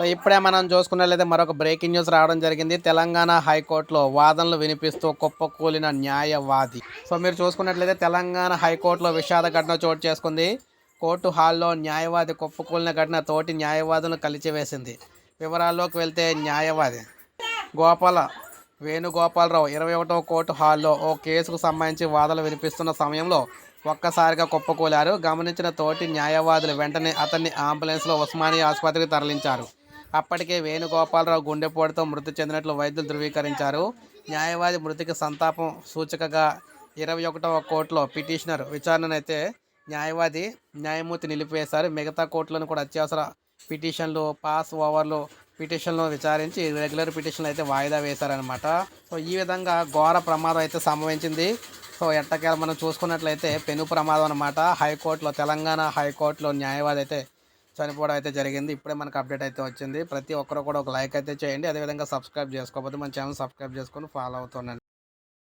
So ఇప్పుడే మనం చూసుకున్నట్లయితే మరొక బ్రేకింగ్ న్యూస్ రావడం జరిగింది. తెలంగాణ హైకోర్టులో వాదనలు వినిపిస్తూ కుప్పకూలిన న్యాయవాది. సో మీరు చూసుకున్నట్లయితే తెలంగాణ హైకోర్టులో విషాద ఘటన చోటు చేసుకుంది. కోర్టు హాల్లో న్యాయవాది కుప్పకూలిన ఘటన తోటి న్యాయవాదులను కలిచివేసింది. వివరాల్లోకి వెళ్తే న్యాయవాది గోపాల వేణుగోపాలరావు ఇరవై ఒకటవ కోర్టు హాల్లో ఓ కేసుకు సంబంధించి వాదనలు వినిపిస్తున్న సమయంలో ఒక్కసారిగా కుప్పకూలారు. గమనించిన తోటి న్యాయవాదులు వెంటనే అతన్ని అంబులెన్స్లో ఉస్మానియా ఆసుపత్రికి తరలించారు. అప్పటికే వేణుగోపాలరావు గుండెపోటుతో మృతి చెందినట్లు వైద్యులు ధృవీకరించారు. న్యాయవాది మృతికి సంతాపం సూచికగా ఇరవై ఒకటవ కోర్టులో పిటిషనర్ విచారణనైతే న్యాయవాది న్యాయమూర్తి నిలిపివేశారు. మిగతా కోర్టులను కూడా అత్యవసర పిటిషన్లు పాస్ ఓవర్లు పిటిషన్లు విచారించి రెగ్యులర్ పిటిషన్లు అయితే వాయిదా వేశారనమాట సో ఈ విధంగా ఘోర ప్రమాదం అయితే సంభవించింది. సో ఎట్టకేల మనం చూసుకున్నట్లయితే పెను ప్రమాదం అనమాట హైకోర్టులో తెలంగాణ హైకోర్టులో న్యాయవాది అయితే చనిపోవడం అయితే జరిగింది. ఇప్పుడే మనకు అప్డేట్ అయితే వచ్చింది. ప్రతి ఒక్కరు కూడా ఒక లైక్ అయితే చేయండి. అదేవిధంగా సబ్స్క్రైబ్ చేసుకోకపోతే మన ఛానల్ సబ్స్క్రైబ్ చేసుకొని ఫాలో అవుతుండండి.